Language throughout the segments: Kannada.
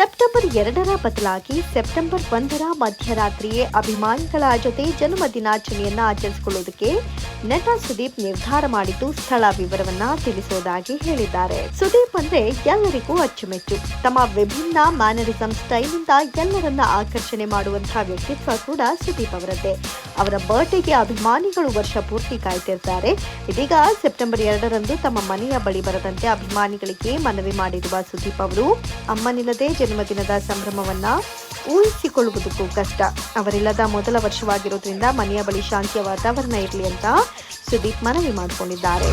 except ಸೆಪ್ಟೆಂಬರ್ ಎರಡರ ಬದಲಾಗಿ ಸೆಪ್ಟೆಂಬರ್ ಒಂದರ ಮಧ್ಯರಾತ್ರಿಯೇ ಅಭಿಮಾನಿಗಳ ಜೊತೆ ಜನ್ಮ ದಿನಾಚರಣೆಯನ್ನು ಆಚರಿಸಿಕೊಳ್ಳುವುದಕ್ಕೆ ನಟ ಸುದೀಪ್ ನಿರ್ಧಾರ ಮಾಡಿದ್ದು ಸ್ಥಳ ವಿವರವನ್ನ ತಿಳಿಸುವುದಾಗಿ ಹೇಳಿದ್ದಾರೆ. ಸುದೀಪ್ ಅಂದ್ರೆ ಎಲ್ಲರಿಗೂ ಅಚ್ಚುಮೆಚ್ಚು. ತಮ್ಮ ವಿಭಿನ್ನ ಮ್ಯಾನರಿಸಂ ಸ್ಟೈಲ್ನಿಂದ ಎಲ್ಲರನ್ನ ಆಕರ್ಷಣೆ ಮಾಡುವಂತಹ ವ್ಯಕ್ತಿತ್ವ ಕೂಡ ಸುದೀಪ್ ಅವರದ್ದೇ. ಅವರ ಬರ್ಡೇಗೆ ಅಭಿಮಾನಿಗಳು ವರ್ಷ ಪೂರ್ತಿ ಕಾಯ್ತಿರ್ತಾರೆ. ಇದೀಗ ಸೆಪ್ಟೆಂಬರ್ ಎರಡರಂದು ತಮ್ಮ ಮನೆಯ ಬಳಿ ಬರದಂತೆ ಅಭಿಮಾನಿಗಳಿಗೆ ಮನವಿ ಮಾಡಿರುವ ಸುದೀಪ್ ಅವರು, ಅಮ್ಮನಿಲ್ಲದೆ ಜನ್ಮದಿನದ ಸಂಭ್ರಮವನ್ನ ಊಹಿಸಿಕೊಳ್ಳುವುದಕ್ಕೂ ಕಷ್ಟ. ಅವರಿಲ್ಲದ ಮೊದಲ ವರ್ಷವಾಗಿರೋದ್ರಿಂದ ಮನೆಯ ಬಳಿ ಶಾಂತಿಯ ವಾತಾವರಣ ಇರಲಿ ಅಂತ ಸುದೀಪ್ ಮನವಿ ಮಾಡಿಕೊಂಡಿದ್ದಾರೆ.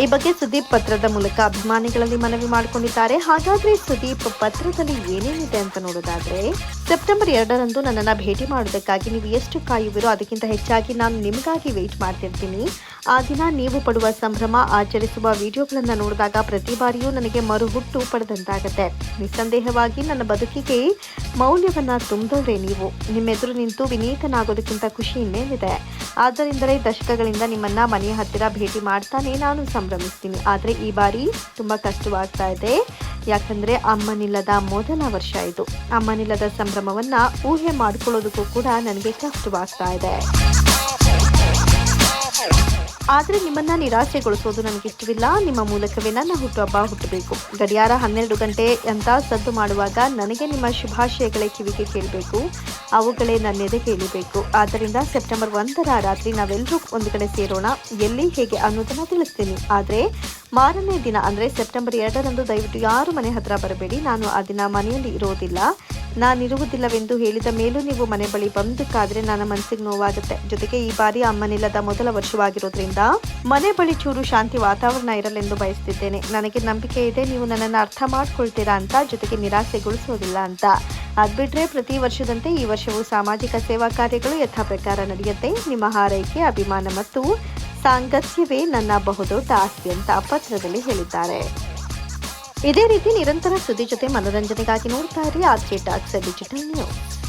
ಈ ಬಗ್ಗೆ ಸುದೀಪ್ ಪತ್ರದ ಮೂಲಕ ಅಭಿಮಾನಿಗಳಲ್ಲಿ ಮನವಿ ಮಾಡಿಕೊಂಡಿದ್ದಾರೆ. ಹಾಗಾದ್ರೆ ಸುದೀಪ್ ಪತ್ರದಲ್ಲಿ ಏನೇನಿದೆ ಅಂತ ನೋಡೋದಾದ್ರೆ, ಸೆಪ್ಟೆಂಬರ್ ಎರಡರಂದು ನನ್ನನ್ನು ಭೇಟಿ ಮಾಡೋದಕ್ಕಾಗಿ ನೀವು ಎಷ್ಟು ಕಾಯುವಿರೋ ಅದಕ್ಕಿಂತ ಹೆಚ್ಚಾಗಿ ನಾನು ನಿಮಗಾಗಿ ವೆಯ್ಟ್ ಮಾಡ್ತಿರ್ತೀನಿ. ಆ ದಿನ ನೀವು ಪಡುವ ಸಂಭ್ರಮ, ಆಚರಿಸುವ ವಿಡಿಯೋಗಳನ್ನು ನೋಡಿದಾಗ ಪ್ರತಿ ಬಾರಿಯೂ ನನಗೆ ಮರುಹುಟ್ಟು ಪಡೆದಂತಾಗತ್ತೆ. ನಿಸ್ಸಂದೇಹವಾಗಿ ನನ್ನ ಬದುಕಿಗೆ ಮೌಲ್ಯವನ್ನ ತುಂಬಿದವ್ರೆ ನೀವು ನಿಮ್ಮೆದುರು ನಿಂತು ವಿನೀತನಾಗೋದಕ್ಕಿಂತ ಖುಷಿ ಇನ್ನೇನಿದೆ. ಆದ್ದರಿಂದಲೇ ದಶಕಗಳಿಂದ ನಿಮ್ಮನ್ನ ಮನೆಯ ಹತ್ತಿರ ಭೇಟಿ ಮಾಡ್ತಾನೆ ನಾನು ಸಂಭ್ರಮಿಸ್ತೀನಿ. ಆದರೆ ಈ ಬಾರಿ ತುಂಬ ಕಷ್ಟವಾಗ್ತಾ ಇದೆ. ಯಾಕಂದ್ರೆ ಅಮ್ಮನಿಲ್ಲದ ಮೊದಲ ವರ್ಷ ಇದು. ಅಮ್ಮನಿಲ್ಲದ ಸಂಭ್ರಮವನ್ನ ಊಹೆ ಮಾಡ್ಕೊಳ್ಳೋದಕ್ಕೂ ಕೂಡ ನನಗೆ ಕಷ್ಟವಾಗ್ತಾ ಇದೆ. ಆದರೆ ನಿಮ್ಮನ್ನ ನಿರಾಸೆಗೊಳಿಸೋದು ನನಗೆ ಇಷ್ಟವಿಲ್ಲ. ನಿಮ್ಮ ಮೂಲಕವೇ ನನ್ನ ಹುಟ್ಟುಹಬ್ಬ ಹುಟ್ಟಬೇಕು. ಗಡಿಯಾರ ಹನ್ನೆರಡು ಗಂಟೆ ಅಂತ ಸದ್ದು ಮಾಡುವಾಗ ನನಗೆ ನಿಮ್ಮ ಶುಭಾಶಯಗಳೇ ಕಿವಿಗೆ ಕೇಳಬೇಕು. ಅವುಗಳೇ ನನ್ನೆದೆ ಕೇಳಬೇಕು. ಆದ್ದರಿಂದ ಸೆಪ್ಟೆಂಬರ್ ಒಂದರ ರಾತ್ರಿ ನಾವೆಲ್ಲರೂ ಒಂದು ಕಡೆ ಸೇರೋಣ. ಎಲ್ಲಿ ಹೇಗೆ ಅನ್ನೋದನ್ನು ತಿಳಿಸ್ತೀನಿ. ಆದರೆ ಮಾರನೇ ದಿನ ಅಂದರೆ ಸೆಪ್ಟೆಂಬರ್ ಎರಡರಂದು ದಯವಿಟ್ಟು ಯಾರು ಮನೆ ಹತ್ರ ಬರಬೇಡಿ. ನಾನು ಆ ದಿನ ಮನೆಯಲ್ಲಿ ಇರೋದಿಲ್ಲ. ನಾನಿರುವುದಿಲ್ಲವೆಂದು ಹೇಳಿದ ಮೇಲೂ ನೀವು ಮನೆ ಬಳಿ ಬಂದಕ್ಕಾದ್ರೆ ನನ್ನ ಮನಸ್ಸಿಗೆ ನೋವಾಗುತ್ತೆ. ಜೊತೆಗೆ ಈ ಬಾರಿ ಅಮ್ಮನಿಲ್ಲದ ಮೊದಲ ವರ್ಷವಾಗಿರೋದ್ರಿಂದ ಮನೆ ಬಳಿ ಚೂರು ಶಾಂತಿ ವಾತಾವರಣ ಇರಲೆಂದು ಬಯಸ್ತಿದ್ದೇನೆ. ನನಗೆ ನಂಬಿಕೆ ಇದೆ, ನೀವು ನನ್ನನ್ನು ಅರ್ಥ ಮಾಡ್ಕೊಳ್ತೀರಾ ಅಂತ, ಜೊತೆಗೆ ನಿರಾಸೆಗೊಳಿಸೋದಿಲ್ಲ ಅಂತ. ಅದ್ಬಿಟ್ರೆ ಪ್ರತಿ ವರ್ಷದಂತೆ ಈ ವರ್ಷವೂ ಸಾಮಾಜಿಕ ಸೇವಾ ಕಾರ್ಯಗಳು ಯಥಾ ಪ್ರಕಾರ ನಡೆಯುತ್ತೆ. ನಿಮ್ಮ ಹಾರೈಕೆ, ಅಭಿಮಾನ ಮತ್ತು ಸಾಂಗತ್ಯವೇ ನನ್ನ ಬಹುದೊಡ್ಡ ಆಸ್ತಿ ಅಂತ ಪತ್ರದಲ್ಲಿ ಹೇಳಿದ್ದಾರೆ. ಇದೇ ರೀತಿ ನಿರಂತರ ಸುದ್ದಿ ಜೊತೆ ಮನೋರಂಜನೆಗಾಗಿ ನೋಡ್ತಾ ಇರಿ. RK talks digital news.